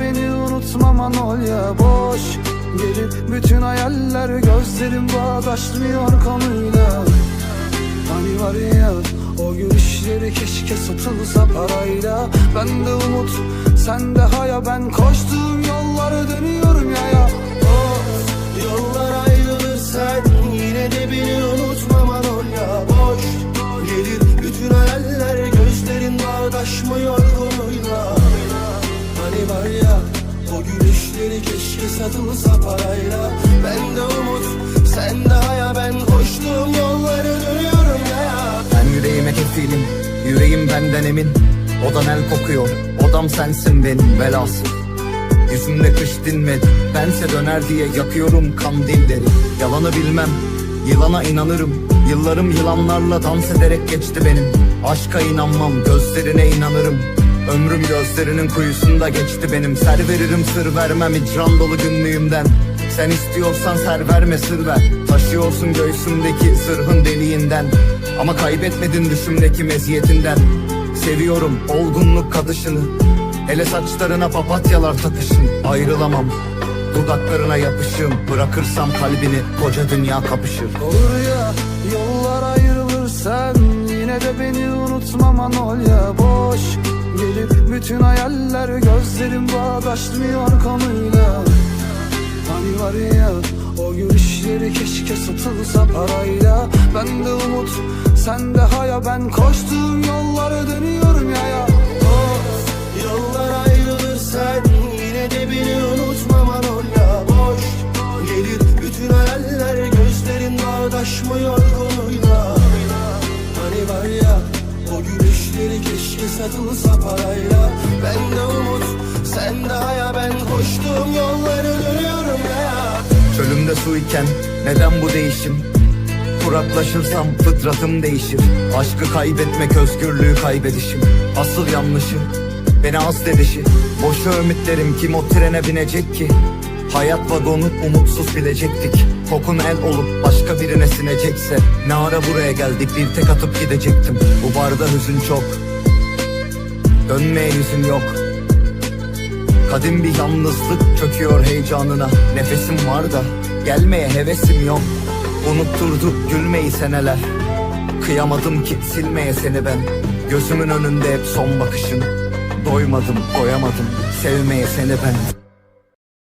beni unutma Manolya boş. Gelip bütün hayaller gözlerim bağdaşmıyor konuyla. Hani var ya o gülüşleri keşke satılsa parayla. Ben de umut sen de haya ben koştuğum yolları keşke satılsa parayla Ben de umut sen de haya. Ben koştuğum yolları dönüyorum ya. Ben yüreğime kefilim Yüreğim benden emin. Odan el kokuyor Odam sensin benim velhasıl Yüzümde kış dinmedi Bense döner diye yakıyorum kandilleri Yalanı bilmem Yılana inanırım. Yıllarım yılanlarla dans ederek geçti benim. Aşka inanmam gözlerine inanırım Ömrüm gözlerinin kuyusunda geçti benim. Ser veririm sır vermem. İcran dolu günlüğümden. Sen istiyorsan ser verme sır ver. Taşıyorsun göğsümdeki zırhın deliğinden. Ama kaybetmedin düşümdeki meziyetinden. Seviyorum olgunluk kadışını. Hele saçlarına papatyalar takışın. Ayrılamam. Dudaklarına yapışım. Bırakırsam kalbini koca dünya kapışır. Olur ya bütün hayaller gözlerim bağdaşmıyor konuyla. Hani var ya o gülüşleri keşke satılsa parayla. Ben de umut sen de haya. Ben koştuğum yolları dönüyorum ya ya. Of yollar ayrılır sen yine de beni unutma Manolya boş Gelir bütün hayaller gözlerin bağdaşmıyor konuyla. Hani var ya o gülüşleri keşke satılsa parayla. Ben de umut sen de haya. Ben koştuğum yolları dönüyorum ya. Çölümde su iken neden bu değişim? Kuraklaşırsam fıtratım değişir. Aşkı kaybetmek özgürlüğü kaybedişim. Asıl yanlışı beni hasledişi. Boşa ümitlerim kim o trene binecek ki? Hayat vagonu umutsuz bilecektik Kokun el olup başka birine sinecekse Ne ara buraya geldik? Bir tek atıp gidecektim. Bu barda hüzün çok. Dönmeye yüzüm yok. Kadim bir yalnızlık çöküyor heyecanına. Nefesim var da gelmeye hevesim yok. Unutturdu gülmeyi seneler. Kıyamadım ki silmeye seni ben. Gözümün önünde hep son bakışın. Doymadım doyamadım. Sevmeye seni ben